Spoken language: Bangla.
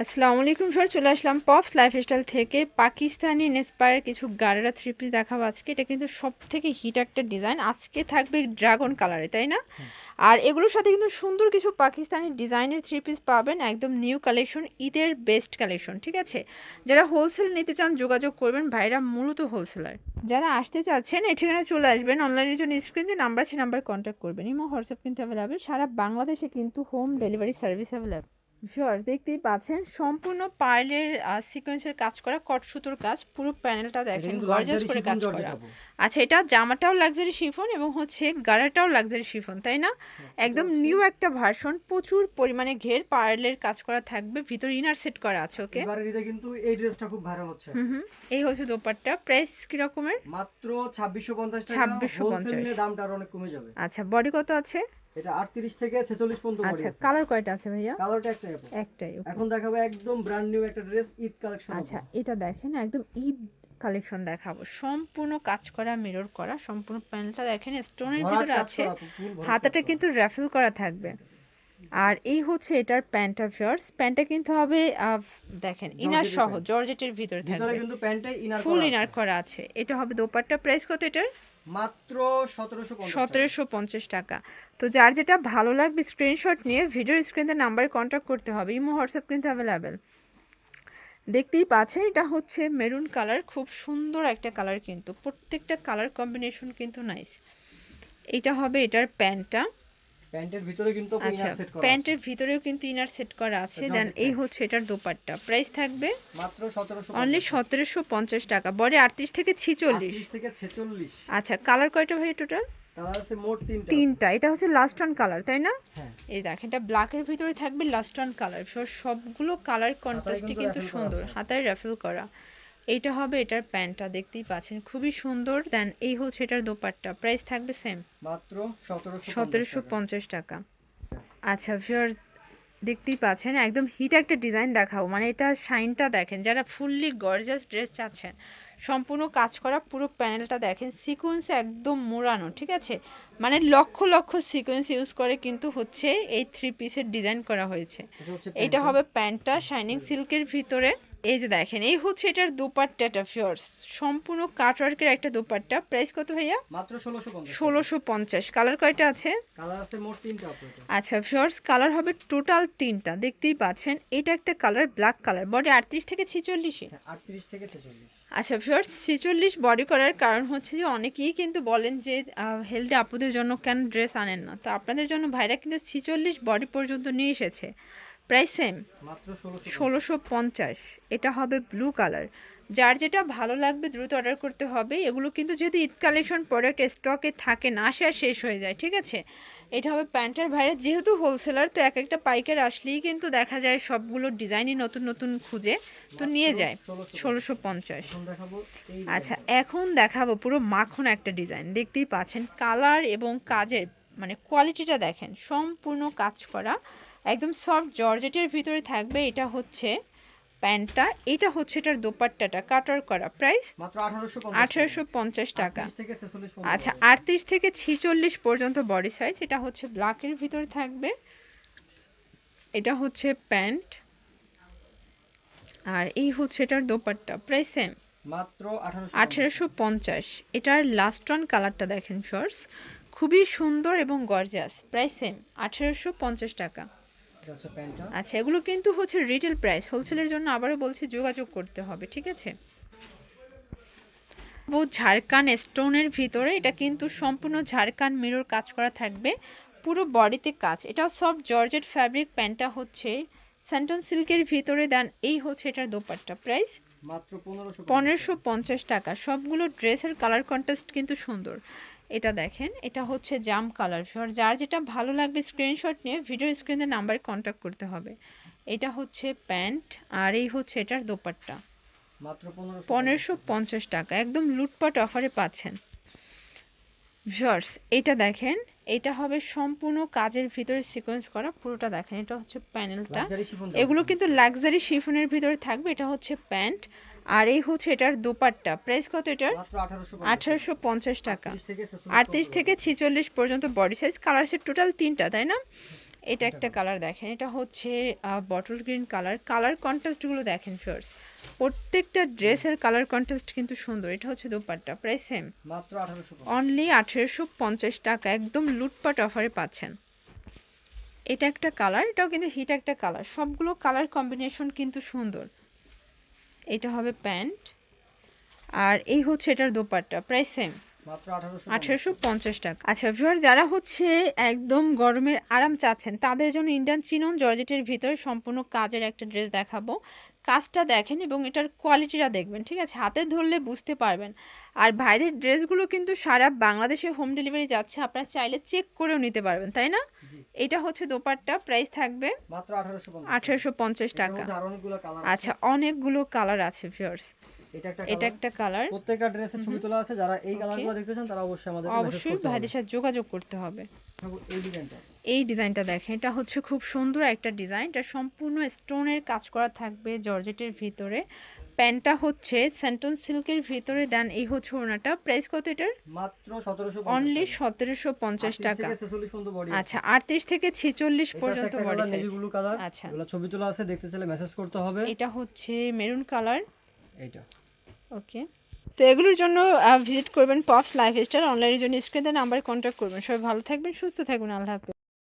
আসসালামু আলাইকুম স্যার চলে আসলাম পপস লাইফস্টাইল থেকে। পাকিস্তানি ইন্সপায়ার কিছু গাড়েরা থ্রি পিস দেখাবো আজকে। এটা কিন্তু সব থেকে হিট একটা ডিজাইন আজকে থাকবে ড্রাগন কালারে তাই না? আর এগুলোর সাথে কিন্তু সুন্দর কিছু পাকিস্তানি ডিজাইনের থ্রি পিস পাবেন। একদম নিউ কালেকশন ঈদের বেস্ট কালেকশন ঠিক আছে? যারা হোলসেল নিতে চান যোগাযোগ করবেন। ভাইরা মূলত হোলসেলার যারা আসতে চাচ্ছেন এই ঠিকানায় চলে আসবেন। অনলাইনের জন্য স্ক্রিন যে নাম্বার আছে নাম্বার কন্ট্যাক্ট করবেন। ইমো হোয়াটসঅ্যাপ কিন্তু অ্যাভেলেবেল সারা বাংলাদেশে কিন্তু home delivery service available viewers দেখতেই পাচ্ছেন সম্পূর্ণ পার্লের সিকোয়েন্সের কাজ করা কট সুতোর কাজ পুরো প্যানেলটা দেখেন গর্জাস করে কাজ করা। আচ্ছা এটা জামাটাও লাক্সারি শিফন এবং হচ্ছে গাড়াটাও লাক্সারি শিফন তাই না? একদম নিউ একটা ভার্সন প্রচুর পরিমাণে ঘের পার্লের কাজ করা থাকবে ভিতর ইনার সেট করা আছে ওকে এবারে ঈদে কিন্তু এই ড্রেসটা খুব ভাইরাল হচ্ছে। এই হচ্ছে দোপাট্টা প্রাইস কি রকমের মাত্র ছাব্বিশশো পঞ্চাশ টাকা 2650 হোলসেল দামটা আরও অনেক কমে যাবে। আচ্ছা বডি কত আছে? এটা আটত্রিশ থেকে ছেচল্লিশ পর্যন্ত আচ্ছা আছে কালার কয়টা আছে ভাইয়া? কালারটা একটাই একটাই এখন দেখাবো একদম ব্র্যান্ড নিউ একটা ড্রেস ঈদ কালেকশন আচ্ছা এটা দেখেন একদম ঈদ কালেকশন দেখাবো। সম্পূর্ণ কাজ করা মিরর করা সম্পূর্ণ প্যানেলটা দেখেন স্টোনের ভিতরে আছে। হাতাটা কিন্তু র্যাফেল করা থাকবে। আর এই হচ্ছে এটার প্যান্টটা ফিয়ার্স প্যান্টটা কিন্তু হবে দেখেন ইনার সহ জর্জেটের ভিতরে থাকবে। কিন্তু প্যান্টে ইনার ফুল ইনার করা আছে। এটা হবে দোপাট্টা। প্রাইস কত এটার? মাত্র সতেরোশো পঞ্চাশ টাকা। তো যার যেটা ভালো লাগবে স্ক্রিনশট নিয়ে ভিডিও স্ক্রিনের নাম্বারে কন্ট্যাক্ট করতে হবে। ইমো হোয়াটসঅ্যাপ কিন্তু অ্যাভেলেবেল দেখতেই পাচ্ছেন, এটা হচ্ছে মেরুন কালার খুব সুন্দর একটা কালার কিন্তু। প্রত্যেকটা কালার কম্বিনেশন কিন্তু নাইস এটা হবে এটার প্যান্টটা। প্যান্টের ভিতরে কিন্তু আচ্ছা ইনার সেট করা আছে। প্যান্টের ভিতরেও কিন্তু ইনার সেট করা আছে। দেন এই হচ্ছে এটার দোপাট্টা। প্রাইস থাকবে মাত্র সতেরোশো অনলি সতেরোশো পঞ্চাশ টাকা। বডি আটত্রিশ থেকে ছিচল্লিশ। আটত্রিশ থেকে ছেচল্লিশ। আচ্ছা কালার কয়টা ভাই টোটাল কালার আছে মোট তিনটা। তিনটা। এটা হচ্ছে লাস্ট অন কালার তাই না? হ্যাঁ। এই দেখেন এটা ব্ল্যাকের ভিতরে থাকবে লাস্ট অন কালার সবগুলো কালার কন্ট্রাস্টে কিন্তু সুন্দর। হাতায় র্যাফেল করা। এইটা হবে এটার প্যান্টটা দেখতেই পাচ্ছেন। খুবই সুন্দর। দেন এই হচ্ছে এটার দোপাট্টা। প্রাইস থাকবে সেম মাত্র সতেরোশো পঞ্চাশ টাকা। আচ্ছা ভিউয়ার দেখতেই পাচ্ছেন একদম হিট একটা ডিজাইন দেখাও মানে এটা শাইনটা দেখেন যারা ফুললি গর্জাস ড্রেস চাচ্ছেন সম্পূর্ণ কাজ করা পুরো প্যানেলটা দেখেন সিকোয়েন্স একদম মোড়ানো ঠিক আছে? মানে লক্ষ লক্ষ সিকোয়েন্স ইউজ করে কিন্তু হচ্ছে এই থ্রি পিসের ডিজাইন করা হয়েছে। এটা। হবে প্যান্টটা শাইনিং সিল্কের ভিতরে। এই যে দেখেন এই হচ্ছে এটার দোপাট্টাটা ফিওর্স সম্পূর্ণ কাটওয়ার্কের একটা দোপাট্টা। প্রাইস কত ভাইয়া? মাত্র ষোলোশো পঞ্চাশ কালার কয়টা আছে? কালার আছে মোট তিনটা আচ্ছা ফিওর্স কালার হবে টোটাল তিনটা। দেখতেই পাচ্ছেন এটা একটা কালার ব্ল্যাক কালার বডি আটত্রিশ থেকে ছিচল্লিশে? হ্যাঁ আটত্রিশ থেকে ছেচল্লিশ। আচ্ছা ফিওর্স ছিচল্লিশ বডি করার কারণ হচ্ছে যে অনেকেই কিন্তু বলেন যে হেলদি আপুদের জন্য কেন ড্রেস আনেন না। তো আপনাদের জন্য ভাইরা কিন্তু ছিচল্লিশ বডি পর্যন্ত নিয়ে এসেছে। প্রাইস সেম ষোলোশো পঞ্চাশ। এটা হবে ব্লু কালার যার যেটা ভালো লাগবে দ্রুত অর্ডার করতে হবে। এগুলো কিন্তু যেহেতু ঈদ কালেকশন প্রোডাক্ট স্টকে থাকে না আসে আর শেষ হয়ে যায় ঠিক আছে? এটা হবে প্যান্টের ভাইরা যেহেতু হোলসেলার তো এক একটা পাইকার আসলেই কিন্তু দেখা যায় সবগুলো ডিজাইনই নতুন নতুন খুঁজে। তো নিয়ে যায়। ষোলোশো পঞ্চাশ। আচ্ছা এখন দেখাবো পুরো মাখন একটা ডিজাইন। দেখতেই পাচ্ছেন কালার এবং কাজের মানে কোয়ালিটিটা দেখেন সম্পূর্ণ কাজ করা। একদম সফট জর্জেটের ভিতরে থাকবে এটা হচ্ছে প্যান্টটা এটা হচ্ছে এটার দোপাট্টাটা কাটার করা প্রাইস মাত্র আঠারোশো পঞ্চাশ টাকা। আচ্ছা আটত্রিশ থেকে ছিচল্লিশ পর্যন্ত বডি সাইজ এটা হচ্ছে ব্ল্যাকের ভিতরে থাকবে। এটা হচ্ছে প্যান্ট। আর এই হচ্ছে এটার দোপাট্টা প্রাইস সেম মাত্র আঠারোশো পঞ্চাশ। এটার লাস্ট অন কালারটা দেখেন শর্টস খুবই সুন্দর এবং গর্জাস প্রাইস সেম আঠেরোশো পঞ্চাশ টাকা। আচ্ছা এগুলো কিন্তু হচ্ছে রিটেল প্রাইস হোলসেলের জন্য আবারও বলছি যোগাযোগ করতে হবে ঠিক আছে? বহু ঝাড়খান স্টোনের ভিতরে এটা কিন্তু সম্পূর্ণ ঝাড়খান মিরর কাজ করা থাকবে পুরো বডিতে কাজ। এটা সব জর্জেট ফ্যাব্রিক প্যান্টটা হচ্ছে স্যান্টন সিল্কের ভিতরে দেন এই হচ্ছে এটার দোপাট্টা প্রাইস মাত্র পনেরোশো পনেরোশো পঞ্চাশ টাকা। সবগুলো ড্রেসের কালার কন্ট্রাস্ট কিন্তু সুন্দর। এটা দেখেন এটা হচ্ছে জাম কালার আর যার যেটা ভালো লাগবে স্ক্রিনশট নিয়ে ভিডিও স্ক্রিনে নাম্বারে কন্ট্যাক্ট করতে হবে। এটা হচ্ছে প্যান্ট আর এই হচ্ছে এটার দোপাট্টা। পনেরোশো পঞ্চাশ টাকা। একদম লুটপাট অফারে পাচ্ছেন। ভিউয়ার্স এটা দেখেন এটা হবে সম্পূর্ণ কাজের ভিতরে সিকোয়েন্স করা পুরোটা দেখেন এটা হচ্ছে প্যানেলটা এগুলো কিন্তু লাক্সারি শিফনের ভিতরে থাকবে এটা হচ্ছে প্যান্ট আর এই হচ্ছে এটার দোপাট্টা। প্রাইস কত এটার? আঠারোশো পঞ্চাশ টাকা। আটত্রিশ থেকে ছিচল্লিশ পর্যন্ত। Body size colour set total তিনটা তাই না? এটা একটা কালার দেখেন। এটা হচ্ছে বটল গ্রিন কালার কালার কন্ট্রাস্টগুলো দেখেন ফার্স্ট প্রত্যেকটা ড্রেসের কালার কন্ট্রাস্ট কিন্তু সুন্দর। এটা হচ্ছে দোপাট্টা। প্রাইস সেম অনলি আঠেরোশো পঞ্চাশ। টাকা। একদম লুটপাট অফারে পাচ্ছেন। এটা একটা কালার এটাও কিন্তু হিট একটা কালার সবগুলো কালার কম্বিনেশন কিন্তু সুন্দর। এটা হবে প্যান্ট। আর এই হচ্ছে এটার দোপাট্টা প্রায় সেম আঠারোশো পঞ্চাশ। টাকা। আচ্ছা ভিউয়ার যারা হচ্ছে একদম গরমের আরাম চাচ্ছেন তাদের জন্য ইন্ডিয়ান চিনন জর্জেটের ভিতরে সম্পূর্ণ কাজের একটা ড্রেস দেখাবো। কাজটা দেখেন এবং এটার কোয়ালিটিটা দেখবেন ঠিক আছে? হাতে ধরলে বুঝতে পারবেন। আর ভাইদের ড্রেসগুলো কিন্তু সারা বাংলাদেশে হোম ডেলিভারি যাচ্ছে আপনারা চাইলে চেক করেও নিতে পারবেন তাই না? এটা হচ্ছে দোপারটা প্রাইস থাকবে আঠারোশো পঞ্চাশ টাকা। আচ্ছা অনেকগুলো কালার আছে ভিউয়ার্স এটা একটা কালার প্রত্যেকটা ড্রেসের ছবি তোলা আছে যারা এই কালারগুলো দেখতে চান তারা অবশ্যই আমাদের অবশ্যই ভাইদের সাথে যোগাযোগ করতে হবে। এই ডিজাইনটা এই ডিজাইনটা দেখেন এটা হচ্ছে খুব সুন্দর একটা ডিজাইন এটা সম্পূর্ণ স্টোনের কাজ করা থাকবে জর্জেটের ভিতরে। প্যান্টটা হচ্ছে স্যান্টন সিল্কের ভিতরে দেন এই হচ্ছে ওনাটা প্রাইস কত এটার? মাত্র সতেরোশো অনলি সতেরোশো পঞ্চাশ টাকা। আচ্ছা আটত্রিশ থেকে ছেচল্লিশ পর্যন্ত বডি সাইজ আচ্ছা। ছবি তোলা আছে দেখতে চাইলে মেসেজ করতে হবে। এটা হচ্ছে মেরুন কালার এইটা। ওকে তো এগুলোর জন্য ভিজিট করবেন পপস লাইফ স্টাইল অনলাইনের জন্য স্ক্রিনে নাম্বারে কন্ট্যাক্ট করবেন। সবাই ভালো থাকবেন, সুস্থ থাকবেন। আল্লাহ